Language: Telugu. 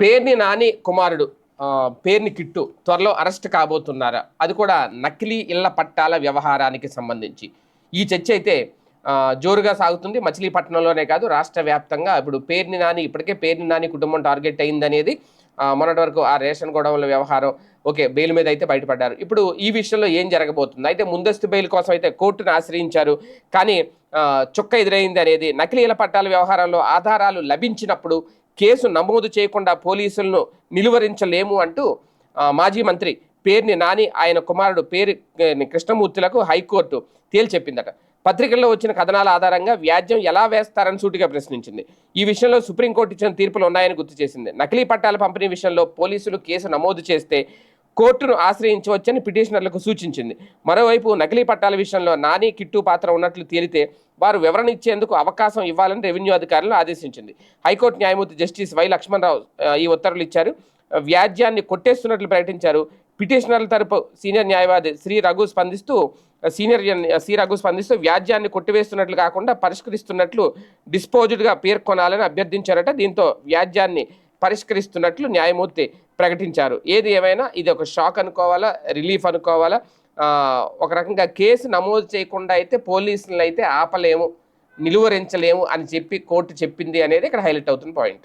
పేర్ని నాని కుమారుడు పేర్ని కిట్టు త్వరలో అరెస్ట్ కాబోతున్నారా? అది కూడా నకిలీ ఇళ్ళ పట్టాల వ్యవహారానికి సంబంధించి. ఈ చర్చ అయితే జోరుగా సాగుతుంది. మచిలీపట్నంలోనే కాదు రాష్ట్ర వ్యాప్తంగా ఇప్పుడు పేర్ని నాని ఇప్పటికే పేర్ని నాని కుటుంబం టార్గెట్ అయిందనేది మొన్నటి వరకు ఆ రేషన్ గొడవల వ్యవహారం ఓకే బెయిల్ మీద అయితే బయటపడ్డారు. ఇప్పుడు ఈ విషయంలో ఏం జరగబోతుంది? అయితే ముందస్తు బెయిల్ కోసం అయితే కోర్టును ఆశ్రయించారు. కానీ చుక్క ఎదురైంది అనేది నకిలీ పట్టాల వ్యవహారంలో ఆధారాలు లభించినప్పుడు కేసు నమోదు చేయకుండా పోలీసులను నిలువరించలేము అంటూ మాజీ మంత్రి పేర్ని నాని ఆయన కుమారుడు పేరు కృష్ణమూర్తులకు హైకోర్టు తేల్చెప్పిందట. పత్రికల్లో వచ్చిన కథనాల ఆధారంగా వ్యాజ్యం ఎలా వేస్తారని సూటిగా ప్రశ్నించింది. ఈ విషయంలో సుప్రీంకోర్టు ఇచ్చిన తీర్పులు ఉన్నాయని గుర్తు చేసింది. నకిలీ పట్టాల పంపిణీ విషయంలో పోలీసులు కేసు నమోదు చేస్తే కోర్టును ఆశ్రయించవచ్చని పిటిషనర్లకు సూచించింది. మరోవైపు నకిలీ పట్టాల విషయంలో నాని కిట్టు పాత్ర ఉన్నట్లు తేలితే వారు వివరణ ఇచ్చేందుకు అవకాశం ఇవ్వాలని రెవెన్యూ అధికారులను ఆదేశించింది. హైకోర్టు న్యాయమూర్తి జస్టిస్ వై లక్ష్మణరావు ఈ ఉత్తర్వులు ఇచ్చారు. వ్యాజ్యాన్ని కొట్టేస్తున్నట్లు ప్రకటించారు. పిటిషనర్ల తరపు సీనియర్ న్యాయవాది శ్రీ రఘు స్పందిస్తూ సీనియర్ శ్రీ రఘు స్పందిస్తూ వ్యాజ్యాన్ని కొట్టివేస్తున్నట్లు కాకుండా పరిష్కరిస్తున్నట్లు డిస్పోజ్డ్గా పేర్కొనాలని అభ్యర్థించారట. దీంతో వ్యాజ్యాన్ని పరిష్కరిస్తున్నట్లు న్యాయమూర్తి ప్రకటించారు. ఏది ఏమైనా ఇది ఒక షాక్ అనుకోవాలా రిలీఫ్ అనుకోవాలా? ఒక రకంగా కేసు నమోదు చేయకుండా అయితే పోలీసులను అయితే ఆపలేము నిలువరించలేము అని చెప్పి కోర్టు చెప్పింది అనేది ఇక్కడ హైలైట్ అవుతున్న పాయింట్.